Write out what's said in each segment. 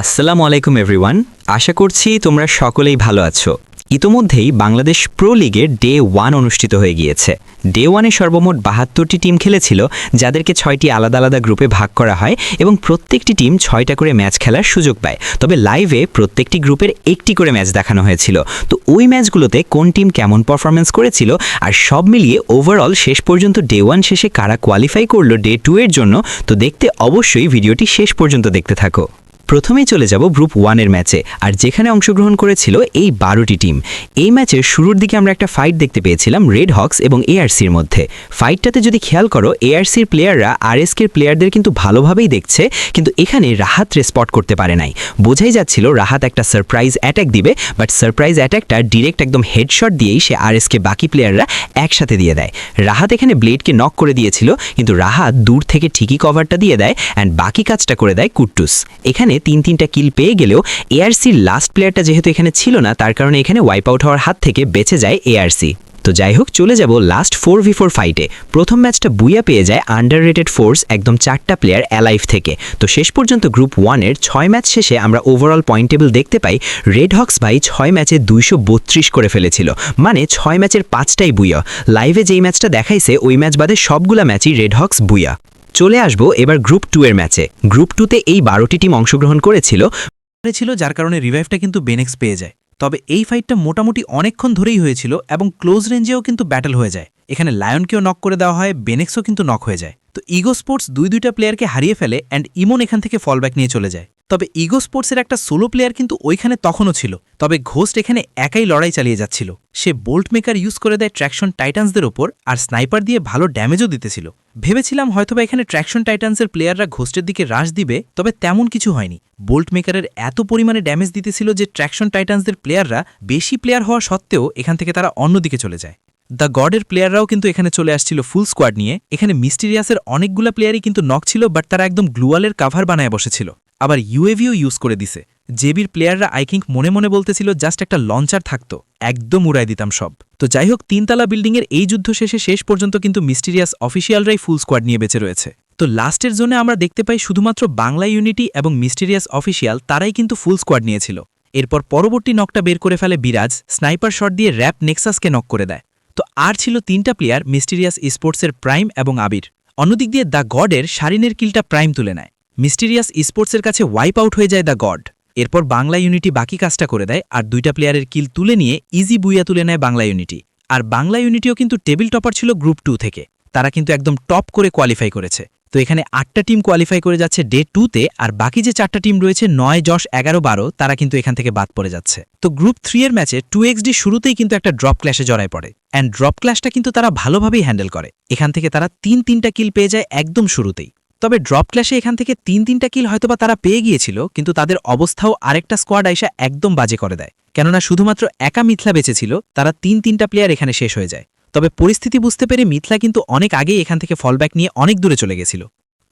আসসালামু আলাইকুম এভরিওয়ান। আশা করছি তোমরা সকলেই ভালো আছো। ইতোমধ্যেই বাংলাদেশ প্রো লিগের ডে ওয়ান অনুষ্ঠিত হয়ে গিয়েছে। ডে ওয়ানে সর্বমোট বাহাত্তরটি টিম খেলেছিল, যাদেরকে ছয়টি আলাদা আলাদা গ্রুপে ভাগ করা হয় এবং প্রত্যেকটি টিম ছয়টা করে ম্যাচ খেলার সুযোগ পায়। তবে লাইভে প্রত্যেকটি গ্রুপের একটি করে ম্যাচ দেখানো হয়েছিল। তো ওই ম্যাচগুলোতে কোন টিম কেমন পারফরমেন্স করেছিল আর সব মিলিয়ে ওভারঅল শেষ পর্যন্ত ডে ওয়ান শেষে কারা কোয়ালিফাই করল ডে টু এর জন্য, তো দেখতে অবশ্যই ভিডিওটি শেষ পর্যন্ত দেখতে থাকো। প্রথমেই চলে যাব গ্রুপ ওয়ানের ম্যাচে, আর যেখানে অংশগ্রহণ করেছিল এই বারোটি টিম। এই ম্যাচের শুরুর দিকে আমরা একটা ফাইট দেখতে পেয়েছিলাম রেড হক্স এবং এআরসির মধ্যে। ফাইটটাতে যদি খেয়াল করো, এআরসির প্লেয়াররা আরএসকের প্লেয়ারদের কিন্তু ভালোভাবেই দেখছে, কিন্তু এখানে রাহাত রেসপট করতে পারে নাই। বোঝাই যাচ্ছিল রাহাত একটা সারপ্রাইজ অ্যাটাক দিবে, বাট সারপ্রাইজ অ্যাটাকটা ডিরেক্ট একদম হেডশট দিয়েই সে আরএসকে বাকি প্লেয়াররা একসাথে দিয়ে দেয়। রাহাত এখানে ব্লেডকে নক করে দিয়েছিল, কিন্তু রাহাত দূর থেকে ঠিকই কভারটা দিয়ে দেয়, অ্যান্ড বাকি কাজটা করে দেয় কুট্টুস। এখানে তিন তিনটা কিল পেয়ে গেলেও এআরসির লাস্ট প্লেয়ারটা যেহেতু এখানে ছিল না, তার কারণে এখানে ওয়াইপ আউট হওয়ার হাত থেকে বেঁচে যায় এআরসি তো যাই হোক, চলে যাব লাস্ট ফোর ভি ফোর ফাইটে প্রথম ম্যাচটা বুইয়া পেয়ে যায় আন্ডার রেটেড ফোর্স একদম চারটা প্লেয়ার অ্যালাইভ থেকে। তো শেষ পর্যন্ত গ্রুপ ওয়ানের ছয় ম্যাচ শেষে আমরা ওভারঅল পয়েন্ট টেবিল দেখতে পাই রেড হক্স ভাই ছয় ম্যাচে দুইশো বত্রিশ করে ফেলেছিল। মানে ছয় ম্যাচের পাঁচটাই বুইয়া। লাইভে যেই ম্যাচটা দেখাইছে, ওই ম্যাচ বাদে সবগুলা ম্যাচই রেড হক্স বুইয়া। চলে আসব এবার গ্রুপ টু এর ম্যাচে। গ্রুপ টুতে এই বারোটি টিম অংশগ্রহণ করেছিল। ছিল যার কারণে রিভাইভটা কিন্তু বেনেক্স পেয়ে যায়। তবে এই ফাইটটা মোটামুটি অনেকক্ষণ ধরেই হয়েছিল এবং ক্লোজ রেঞ্জেও কিন্তু ব্যাটল হয়ে যায়। এখানে লায়নকেও নক করে দেওয়া হয়, বেনেক্সও কিন্তু নক হয়ে যায়। তো ইগো স্পোর্টস দুই দুইটা প্লেয়ারকে হারিয়ে ফেলে অ্যান্ড ইমন এখান থেকে ফলব্যাক নিয়ে চলে যায়। তবে ইগো স্পোর্টসের একটা সোলো প্লেয়ার কিন্তু ওইখানে তখনও ছিল। তবে ঘোস্ট এখানে একাই লড়াই চালিয়ে যাচ্ছিল। সে বোল্ট মেকার ইউজ করে দেয় ট্র্যাকশন টাইটান্সদের ওপর আর স্নাইপার দিয়ে ভালো ড্যামেজও দিতেছিল। ভেবেছিলাম হয়তোবা এখানে ট্র্যাকশন টাইটান্সের প্লেয়াররা ঘোস্টের দিকে রাশ দিবে, তবে তেমন কিছু হয়নি। বোল্ট মেকারের এত পরিমাণে ড্যামেজ দিতেছিল যে ট্র্যাকশন টাইটান্সদের প্লেয়াররা বেশি প্লেয়ার হওয়া সত্ত্বেও এখান থেকে তারা অন্যদিকে চলে যায়। দ্য গডের প্লেয়াররাও কিন্তু এখানে চলে আসছিল ফুল স্কোয়াড নিয়ে। এখানে মিস্টিরিয়াসের অনেকগুলা প্লেয়ারই কিন্তু নক ছিল বাট তারা একদম গ্লুয়ালের কাভার বানায় বসেছিল। আবার ইউএভিও ইউজ করে দিছে। জেবির প্লেয়াররা আই থিঙ্ক মনে মনে বলতেছিল, জাস্ট একটা লঞ্চার থাকতো। একদম উড়াই দিতাম সব। তো যাই হোক, তিনতলা বিল্ডিংয়ের এই যুদ্ধ শেষে শেষ পর্যন্ত কিন্তু মিস্টিরিয়াস অফিসিয়ালরাই ফুল স্কোয়াড নিয়ে বেঁচে রয়েছে। তো লাস্টের জোনে আমরা দেখতে পাই শুধুমাত্র বাংলা ইউনিটি এবং মিস্টিরিয়াস অফিসিয়াল তারাই কিন্তু ফুল স্কোয়াড নিয়েছিল। এরপর পরবর্তী নকটা বের করে ফেলে বিরাজ, স্নাইপার শট দিয়ে র্যাপ নেক্সাসকে নক করে দেয়। তো আর ছিল তিনটা প্লেয়ার, মিস্টিরিয়াস স্পোর্টসের প্রাইম এবং আবির। অন্যদিক দিয়ে দ্য গডের শারিনের কিলটা প্রাইম তুলে নেয়। মিস্টিরিয়াস স্পোর্টসের কাছে ওয়াইপ আউট হয়ে যায় দ্য গড। এরপর বাংলা ইউনিটি বাকি কাজটা করে দেয় আর দুইটা প্লেয়ারের কিল তুলে নিয়ে ইজি বুইয়া তুলে নেয় বাংলা ইউনিটি। আর বাংলা ইউনিটিও কিন্তু টেবিল টপার ছিল গ্রুপ টু থেকে। তারা কিন্তু একদম টপ করে কোয়ালিফাই করেছে। তো এখানে আটটা টিম কোয়ালিফাই করে যাচ্ছে ডে টুতে আর বাকি যে চারটা টিম রয়েছে নয় যশ এগারো, বারো, তারা কিন্তু এখান থেকে বাদ পড়ে যাচ্ছে। তো গ্রুপ থ্রি এর ম্যাচে টু এক্সডি শুরুতেই কিন্তু একটা ড্রপ ক্ল্যাশে জড়ায় পড়ে। অ্যান্ড ড্রপ ক্ল্যাশটা কিন্তু তারা ভালোভাবেই হ্যান্ডেল করে। এখান থেকে তারা তিন, তিনটা কিল পেয়ে যায় একদম শুরুতেই। তবে ড্রপ ক্ল্যাশে এখান থেকে তিন তিনটা কিল হয়তোবা তারা পেয়ে গিয়েছিল, কিন্তু তাদের অবস্থাও আরেকটা স্কোয়াড আইসা একদম বাজে করে দেয়। কেননা শুধুমাত্র একা মিথলা বেঁচেছিল, তারা তিন তিনটা প্লেয়ার এখানে শেষ হয়ে যায়। তবে পরিস্থিতি বুঝতে পেরে মিথলা কিন্তু অনেক আগেই এখান থেকে ফলব্যাক নিয়ে অনেক দূরে চলে গেছিল।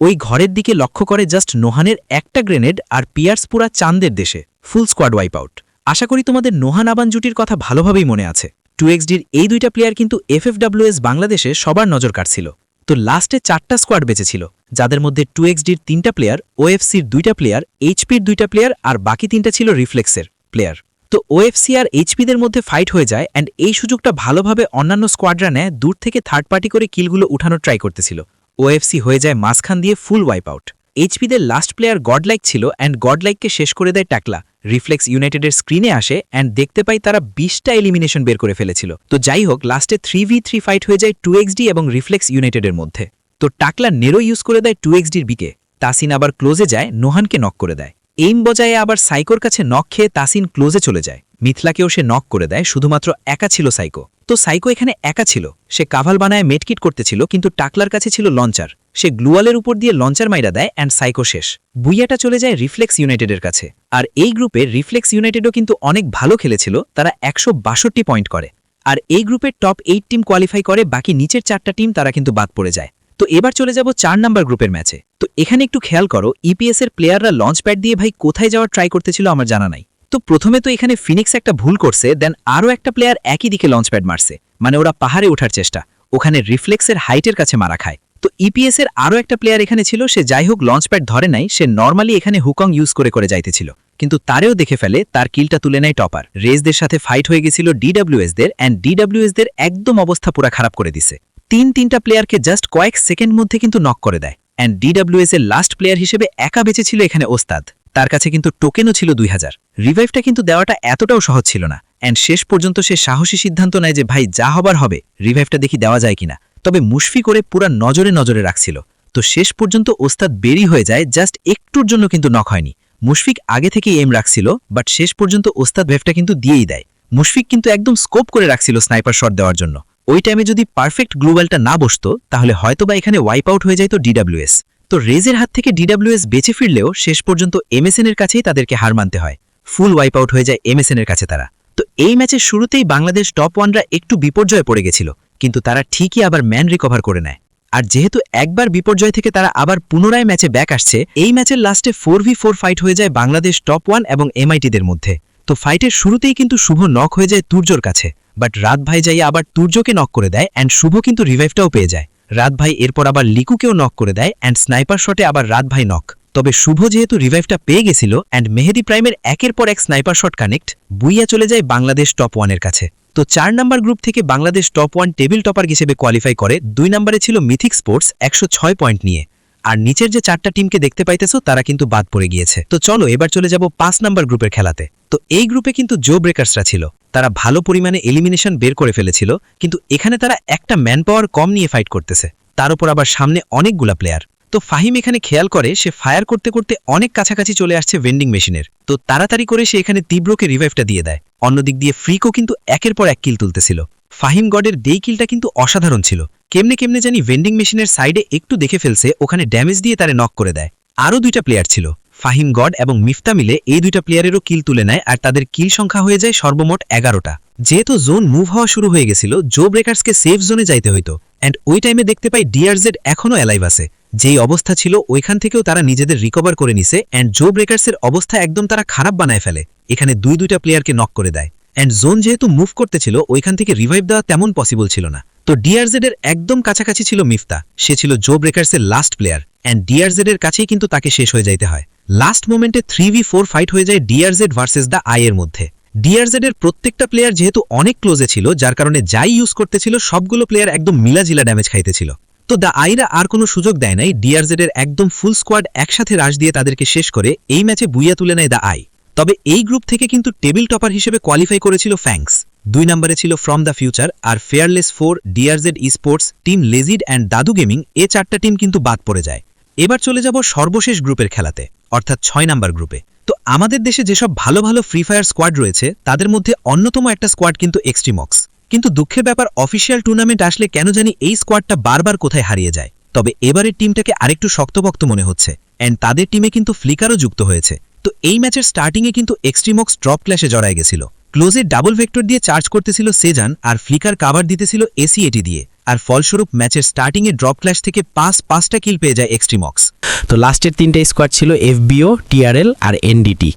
ওই ঘরের দিকে লক্ষ্য করে জাস্ট নোহানের একটা গ্রেনেড আর পিয়ার্স পুরা চাঁদের দেশে ফুল স্কোয়াড ওয়াইপ আউট আশা করি তোমাদের নোহান আবান জুটির কথা ভালোভাবেই মনে আছে। টু এক্সডির এই দুইটা প্লেয়ার কিন্তু এফএফডাব্লিউএস বাংলাদেশে সবার নজর কাটছিল তো লাস্টে চারটা স্কোয়াড বেঁচেছিল, যাদের মধ্যে টু এক্সডির তিনটা প্লেয়ার ওএফসির দুইটা প্লেয়ার এইচপির দুইটা প্লেয়ার আর বাকি তিনটা ছিল রিফ্লেক্সের প্লেয়ার তো ওএফসি আর এইচপিদের মধ্যে ফাইট হয়ে যায় অ্যান্ড এই সুযোগটা ভালোভাবে অন্যান্য স্কোয়াডরা নেয়, দূর থেকে থার্ড পার্টি করে কিলগুলো উঠানোর ট্রাই করতেছিল। ওএফসি হয়ে যায় মাঝখান দিয়ে ফুল ওয়াইপ আউট এইচপিদের লাস্ট প্লেয়ার গডলাইক ছিল অ্যান্ড গডলাইককে শেষ করে দেয় টাকলা রিফ্লেক্স ইউনাইটেডের স্ক্রিনে আসে অ্যান্ড দেখতে পাই তারা বিশটা এলিমিনেশন বের করে ফেলেছিল। তো যাই হোক লাস্টে থ্রি ভি থ্রি ফাইট হয়ে যায় টু এবং রিফ্লেক্স ইউনাইটেডের মধ্যে। তো টাকলা নেরো ইউজ করে দেয় টু এক্সডির বিকে। তাসিন আবার ক্লোজে যায় নোহানকে নক করে দেয়। এইম বজায়ে আবার সাইকোর কাছে নক খেয়ে তাসিন ক্লোজে চলে যায়। মিথলাকেও সে নক করে দেয়, শুধুমাত্র একা ছিল সাইকো তো সাইকো এখানে একা ছিল। সে কাভাল বানায় মেটকিট করতেছিল, কিন্তু টাকলার কাছে ছিল লঞ্চার। সে গ্লুয়ালের উপর দিয়ে লঞ্চার মাইরা দেয় অ্যান্ড সাইকো শেষ। বুইয়াটা চলে যায় রিফ্লেক্স ইউনাইটেডের কাছে। আর এই গ্রুপে রিফ্লেক্স ইউনাইটেডও কিন্তু অনেক ভালো খেলেছিল, তারা একশো বাষট্টি পয়েন্ট করে। আর এই গ্রুপের টপ এইট টিম কোয়ালিফাই করে, বাকি নিচের চারটা টিম তারা কিন্তু বাদ পড়ে যায়। তো এবার চলে যাব চার নাম্বার গ্রুপের ম্যাচে তো এখানে একটু খেয়াল করো ইপিএস এর প্লেয়াররা লঞ্চ প্যাড দিয়ে ভাই কোথায় যাওয়ার ট্রাই করতেছিল আমার জানা নাই। তো প্রথমে তো এখানে ফিনিক্স একটা ভুল করছে দেন আরও একটা প্লেয়ার একই দিকে লঞ্চ প্যাড মারছে। মানে ওরা পাহাড়ে ওঠার চেষ্টা। ওখানে রিফ্লেক্সের হাইটের কাছে মারা খায়। তো ইপিএস এর আরও একটা প্লেয়ার এখানে ছিল, সে যাই হোক লঞ্চ প্যাড ধরে নাই, সে নর্মালি এখানে হুকং ইউজ করে করে যাইতেছিল। কিন্তু তারেও দেখে ফেলে, তার কিলটা তুলে নেয় টপার রেসদের সাথে ফাইট হয়ে গেছিল ডিডব্লিউএস দের অ্যান্ড ডিডব্লিউএস দের একদম অবস্থা পুরা খারাপ করে দিছে। তিন তিনটা প্লেয়ারকে জাস্ট কয়েক সেকেন্ড মধ্যে কিন্তু নক করে দেয়। অ্যান্ড ডিডব্লিউএস এর লাস্ট প্লেয়ার হিসেবে একা বেঁচে ছিল এখানে ওস্তাদ। তার কাছে কিন্তু টোকেনও ছিল দুই হাজার। রিভাইভটা কিন্তু দেওয়াটা এতটাও সহজ ছিল না। অ্যান্ড শেষ পর্যন্ত সে সাহসী সিদ্ধান্ত নেয় যে, ভাই, যা হবার হবে রিভাইভটা দেখি দেওয়া যায় কিনা। তবে মুশফি করে পুরা নজরে নজরে রাখছিল। তো শেষ পর্যন্ত ওস্তাদ বেরি হয়ে যায় জাস্ট একটুর জন্য কিন্তু নক হয়নি। মুশফিক আগে থেকেই এম রাখছিল বাট শেষ পর্যন্ত ওস্তাদ ভেভটা কিন্তু দিয়েই দেয়। মুশফিক কিন্তু একদম স্কোপ করে রাখছিল স্নাইপার শট দেওয়ার জন্য। ওই টাইমে যদি পারফেক্ট গ্লোবালটা না বসতো, তাহলে হয়তোবা এখানে ওয়াইপ আউট হয়ে যাইতো ডিডব্লিউএস তো রেজের হাত থেকে ডিডাব্লিউএস বেঁচে ফিরলেও শেষ পর্যন্ত এমএসএন এর কাছেই তাদেরকে হার মানতে হয়। ফুল ওয়াইপ আউট হয়ে যায় এমএসএন এর কাছে তারা। তো এই ম্যাচের শুরুতেই বাংলাদেশ টপ ওয়ানরা একটু বিপর্যয়ে পড়ে গেছিল, কিন্তু তারা ঠিকই আবার ম্যান রিকভার করে নেয়। আর যেহেতু একবার বিপর্যয় থেকে তারা আবার পুনরায় ম্যাচে ব্যাক আসছে, এই ম্যাচের লাস্টে ফোর ভি ফোর ফাইট হয়ে যায় বাংলাদেশ টপ ওয়ান এবং এমআইটিদের মধ্যে। তো ফাইটের শুরুতেই কিন্তু শুভ নক হয়ে যায় তুর্যর কাছে। বাট রাত ভাই যাইয়া আবার তুর্যকে নক করে দেয় অ্যান্ড শুভ কিন্তু রিভাইভটাও পেয়ে যায়। রাত ভাই এরপর আবার লিকুকেও নক করে দেয় অ্যান্ড স্নাইপার শটে আবার রাত ভাই নক তবে শুভ যেহেতু রিভাইভটা পেয়ে গেছিল অ্যান্ড মেহেদি প্রাইমের একের পর এক স্নাইপার শট কানেক্ট বুইয়া চলে যায় বাংলাদেশ টপ ওয়ানের কাছে। তো চার নাম্বার গ্রুপ থেকে Bangladesh top one table topper হিসেবে কোয়ালিফাই করে, দুই নম্বরে ছিল মিথিক স্পোর্টস একশো ছয় পয়েন্ট নিয়ে। আর নিচের যে চারটা টিমকে দেখতে পাইতেছো, তারা কিন্তু বাদ পড়ে গিয়েছে। তো চলো, এবার চলে যাব পাঁচ নাম্বার গ্রুপের খেলাতে। তো এই গ্রুপে কিন্তু জো ব্রেকার্সরা ছিল। তারা ভালো পরিমাণে এলিমিনেশন বের করে ফেলেছিল, কিন্তু এখানে তারা একটা ম্যান পাওয়ার কম নিয়ে ফাইট করতেছে। তার উপর আবার সামনে অনেকগুলা প্লেয়ার তো ফাহিম এখানে খেয়াল করে, সে ফায়ার করতে করতে অনেক কাছাকাছি চলে আসছে ভেন্ডিং মেশিনের তো তাড়াতাড়ি করে সে এখানে তীব্রকে রিভাইভটা দিয়ে দেয়। অন্যদিক দিয়ে ফ্রিকো কিন্তু একের পর এক কিল তুলতেছিল। ফাহিম গডের দেই কিলটা কিন্তু অসাধারণ ছিল। কেমনে কেমনে জানি ভেন্ডিং মেশিনের সাইডে একটু দেখে ফেলছে, ওখানে ড্যামেজ দিয়ে তারে নক করে দেয়। আরও দুইটা প্লেয়ার ছিল। ফাহিম গড এবং মিফতা মিলে এই দুইটা প্লেয়ারেরও কিল তুলে নেয় আর তাদের কিল সংখ্যা হয়ে যায় সর্বমোট এগারোটা। যেহেতু জোন মুভ হওয়া শুরু হয়ে গেছিল জো ব্রেকার্সকে সেফ জোনে যাইতে হইতো। অ্যান্ড ওই টাইমে দেখতে পাই ডিআরজেড এখনও অ্যালাইভ আছে। যেই অবস্থা ছিল, ওইখান থেকেও তারা নিজেদের রিকভার করে নিছে অ্যান্ড জো ব্রেকার্সের অবস্থা একদম তারা খারাপ বানায় ফেলে। এখানে দুই দুইটা প্লেয়ারকে নক করে দেয়। অ্যান্ড জোন যেহেতু মুভ করতেছিল ওইখান থেকে রিভাইভ দেওয়া তেমন পসিবল ছিল না। তো ডিআরজেড এর একদম কাছাকাছি ছিল মিফতা। সে ছিল জো ব্রেকার্সের লাস্ট প্লেয়ার অ্যান্ড ডিআরজেড এর কাছেই কিন্তু তাকে শেষ হয়ে যাইতে হয়। লাস্ট মোমেন্টে থ্রি ভি ফোর ফাইট হয়ে যায় ডিআরজেড ভার্সেস দ্য আই এর মধ্যে। ডিআরজেড এর প্রত্যেকটা প্লেয়ার যেহেতু অনেক ক্লোজে ছিল, যার কারণে যাই ইউজ করতেছিল সবগুলো প্লেয়ার একদম মিলাজিলা ড্যামেজ খাইতেছিল তো দ্য আইরা আর কোনো সুযোগ দেয় নাই। ডিআরজেড এর একদম ফুল স্কোয়াড একসাথে রাশ দিয়ে তাদেরকে শেষ করে। এই ম্যাচে বুইয়া তুলে নেয় দ্য আই। তবে এই গ্রুপ থেকে কিন্তু টেবিল টপার হিসেবে কোয়ালিফাই করেছিল ফ্যাংস দুই নম্বরে ছিল from the future R fearless four, DRZ sports team লেজিড and Dadu gaming, এ চারটা টিম কিন্তু বাদ পড়ে যায়। এবার চলে যাব সর্বশেষ গ্রুপের খেলাতে, অর্থাৎ ছয় নাম্বার গ্রুপে। তো আমাদের দেশে যেসব ভালো ভালো ফ্রি ফায়ার স্কোয়াড রয়েছে, তাদের মধ্যে অন্যতম একটা স্কোয়াড কিন্তু এক্সট্রিমক্স কিন্তু দুঃখের ব্যাপার অফিসিয়াল টুর্নামেন্ট আসলে কেন জানি এই স্কোয়াডটা বারবার কোথায় হারিয়ে যায়। তবে এবারের টিমটাকে আরেকটু শক্তপক্ত মনে হচ্ছে অ্যান্ড তাদের টিমে কিন্তু ফ্লিকারও যুক্ত হয়েছে। তো এই ম্যাচের স্টার্টিংয়ে কিন্তু এক্সট্রিমক্স ড্রপ ক্ল্যাশে জড়ায় গেছিল। ক্লোজে ডাবল ভেক্টর দিয়ে চার্জ করতেছিল সেজান আর ফ্লিকার কাভার দিতেছিল এসি এটি দিয়ে। আর ফলস্বরূপ ম্যাচের স্টার্টিংয়ে ড্রপ ক্ল্যাশ থেকে পাঁচ, পাঁচটা কিল পেয়ে যায় এক্সট্রিমক্স তো লাস্টের তিনটে স্কোয়াড ছিল এফবিও টিআরএল আর এনডিটি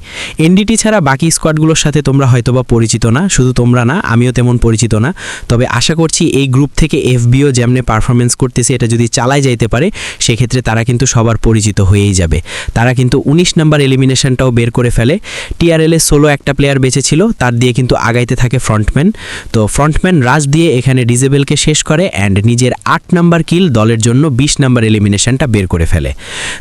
এনডিটি ছাড়া বাকি স্কোয়াডগুলোর সাথে তোমরা হয়তোবা পরিচিত না, শুধু তোমরা না, আমিও তেমন পরিচিত না। তবে আশা করছি এই গ্রুপ থেকে এফবিও যেমনে পারফরমেন্স করতেছে, এটা যদি চালাই যাইতে পারে, সেক্ষেত্রে তারা কিন্তু সবার পরিচিত হয়েই যাবে। তারা কিন্তু ১৯ নাম্বার এলিমিনেশনটাও বের করে ফেলে। টিআরএলে সোলো একটা প্লেয়ার বেঁচে ছিল তার দিয়ে কিন্তু আগাইতে থাকে ফ্রন্টম্যান তো ফ্রন্টম্যান রাজ দিয়ে এখানে ডিজেবেলকে শেষ করে অ্যান্ড নিজের আট নাম্বার কিল দলের জন্য ২০ নাম্বার এলিমিনেশনটা বের করে ফেলে।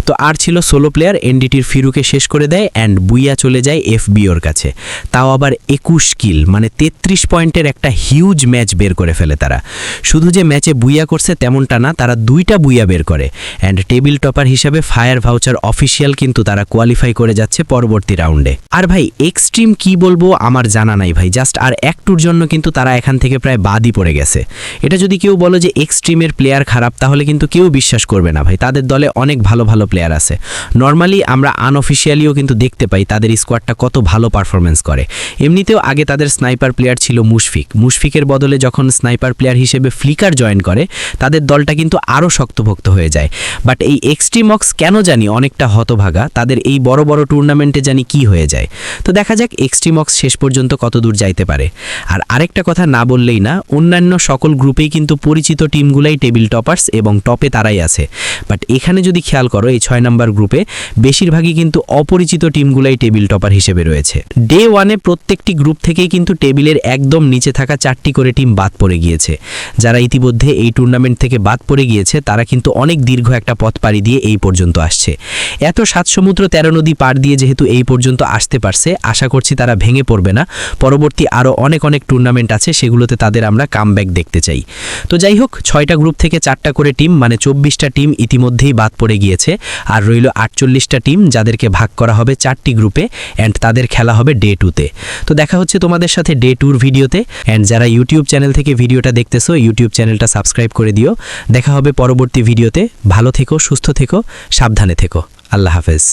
তো আর ছিল সোলো প্লেয়ার এনডিটির ফিরুকে শেষ করে দেয় অ্যান্ড বুইয়া চলে যায় এফবিওর কাছে। তাও আবার একুশ কিল মানে তেত্রিশ পয়েন্টের একটা হিউজ ম্যাচ বের করে ফেলে তারা। শুধু যে ম্যাচে বুইয়া করছে তেমনটা না, তারা দুইটা বুইয়া বের করে। অ্যান্ড টেবিল টপার হিসাবে ফায়ার ভাউচার অফিসিয়াল কিন্তু তারা কোয়ালিফাই করে যাচ্ছে পরবর্তী রাউন্ডে আর ভাই এক্সট্রিম কি বলব আমার জানা নাই ভাই জাস্ট আর একটুর জন্য কিন্তু তারা এখান থেকে প্রায় বাদই পড়ে গেছে। এটা যদি কেউ বলো যে এক্সট্রিমের প্লেয়ার খারাপ, তাহলে কিন্তু কেউ বিশ্বাস করবে না ভাই। তাদের দলে অনেক ভালো ভালো প্লেয়ার আছে। নর্মালি আমরা আনঅফিসিয়ালিও কিন্তু দেখতে পাই তাদের স্কোয়াডটা কত ভালো পারফরমেন্স করে। এমনিতেও আগে তাদের স্নাইপার প্লেয়ার ছিল মুশফিক। মুশফিকের বদলে যখন স্নাইপার প্লেয়ার হিসেবে ফ্লিকার জয়েন করে, তাদের দলটা কিন্তু আরও শক্তভক্ত হয়ে যায়। বাট এই এক্সট্রিমক্স কেন জানি অনেকটা হতভাগা, তাদের এই বড় বড় টুর্নামেন্টে জানি কি হয়ে যায়। তো দেখা যাক এক্সট্রিমক্স শেষ পর্যন্ত কত দূর যাইতে পারে। আর আরেকটা কথা না বললেই না, অন্যান্য সকল গ্রুপেই কিন্তু পরিচিত টিমগুলাই টেবিল টপার্স এবং টপে তারাই আছে। বাট এখানে যদি খেয়াল করো, এই ছয় নাম্বার গ্রুপে বেশিরভাগই কিন্তু অপরিচিত টিমগুলাই টেবিল টপার হিসেবে রয়েছে। ডে ওয়ানে প্রত্যেকটি গ্রুপ থেকেই কিন্তু টেবিলের একদম নিচে থাকা চারটি করে টিম বাদ পড়ে গিয়েছে। যারা ইতিমধ্যে এই টুর্নামেন্ট থেকে বাদ পড়ে গিয়েছে, তারা কিন্তু অনেক দীর্ঘ একটা পথ পাড়ি দিয়ে এই পর্যন্ত আসছে। এত সাত সমুদ্র তেরো নদী পার দিয়ে যেহেতু এই পর্যন্ত আসতে পারছে, আশা করছি তারা ভেঙে পড়বে না। পরবর্তী আরও অনেক অনেক টুর্নামেন্ট আছে, সেগুলোতে তাদের আমরা কামব্যাক দেখতে চাই। তো যাই হোক, ছয়টা গ্রুপ থেকে চারটা করে টিম মানে চব্বিশটা টিম ইতিমধ্যেই বাদ পড়ে গিয়েছে। আর রইল আটচল্লিশটা টিম যাদেরকে ভাগ করা হবে চারটি গ্রুপে অ্যান্ড তাদের খেলা হবে ডে টুতে তো। দেখা হচ্ছে তোমাদের সাথে ডে টুর ভিডিওতে অ্যান্ড যারা ইউটিউব চ্যানেল থেকে ভিডিওটা দেখতেছো ইউটিউব চ্যানেলটা সাবস্ক্রাইব করে দিও। দেখা হবে পরবর্তী ভিডিওতে। ভালো থেকো, সুস্থ থেকো, সাবধানে থেকো। আল্লাহ হাফেজ।